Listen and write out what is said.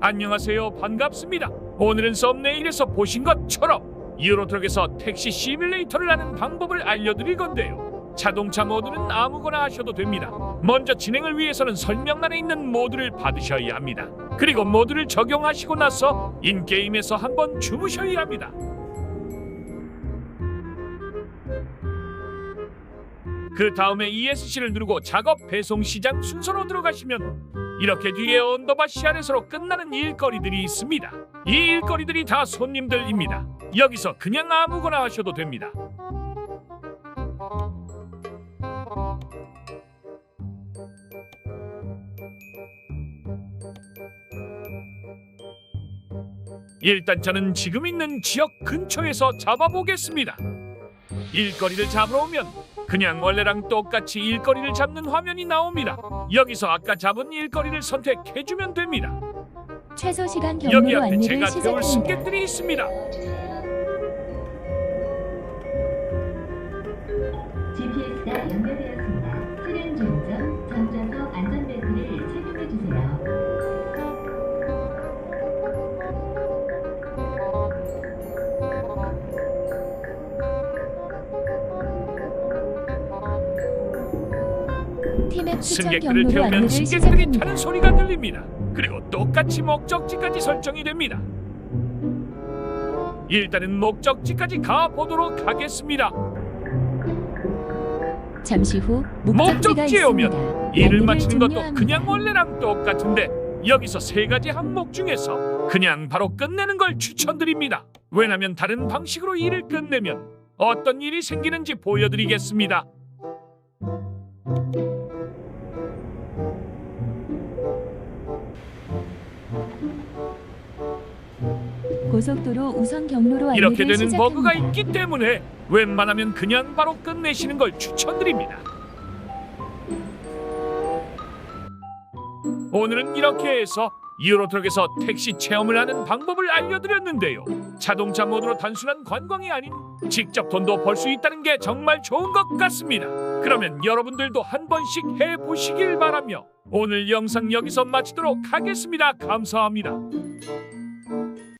안녕하세요. 반갑습니다. 오늘은 썸네일에서 보신 것처럼 유로트럭에서 택시 시뮬레이터를 하는 방법을 알려드릴 건데요. 자동차 모드는 아무거나 하셔도 됩니다. 먼저 진행을 위해서는 설명란에 있는 모드를 받으셔야 합니다. 그리고 모드를 적용하시고 나서 인게임에서 한번 주무셔야 합니다. 그 다음에 ESC를 누르고 작업 배송 시장 순서로 들어가시면 이렇게 뒤에 언더바 시안에서로 끝나는 일거리들이 있습니다. 이 일거리들이 다 손님들입니다. 여기서 그냥 아무거나 하셔도 됩니다. 일단 저는 지금 있는 지역 근처에서 잡아보겠습니다. 일거리를 잡으러 오면 그냥 원래랑 똑같이 일거리를 잡는 화면이 나옵니다. 여기서 아까 잡은 일거리를 선택해주면 됩니다. 최소 시간 여기 경로로 앞에 안내를 제가 배울 시작합니다. 승객들이 있습니다. GPS가 연결되었습니다. 추천 승객들을 경로로 태우면 안내를 승객들이 시작합니다. 타는 소리가 들립니다. 그리고 똑같이 목적지까지 설정이 됩니다. 일단은 목적지까지 가보도록 하겠습니다. 잠시 후 목적지가 목적지에 있습니다. 오면 일을 마치는 것도 종료합니다. 그냥 원래랑 똑같은데 여기서 세 가지 항목 중에서 그냥 바로 끝내는 걸 추천드립니다. 왜냐면 다른 방식으로 일을 끝내면 어떤 일이 생기는지 보여드리겠습니다. 고속도로 우선 경로로 안내를 이렇게 되는 시작합니다. 버그가 있기 때문에 웬만하면 그냥 바로 끝내시는 걸 추천드립니다. 오늘은 이렇게 해서 유로트럭에서 택시 체험을 하는 방법을 알려드렸는데요. 자동차 모드로 단순한 관광이 아닌 직접 돈도 벌 수 있다는 게 정말 좋은 것 같습니다. 그러면 여러분들도 한 번씩 해보시길 바라며 오늘 영상 여기서 마치도록 하겠습니다. 감사합니다.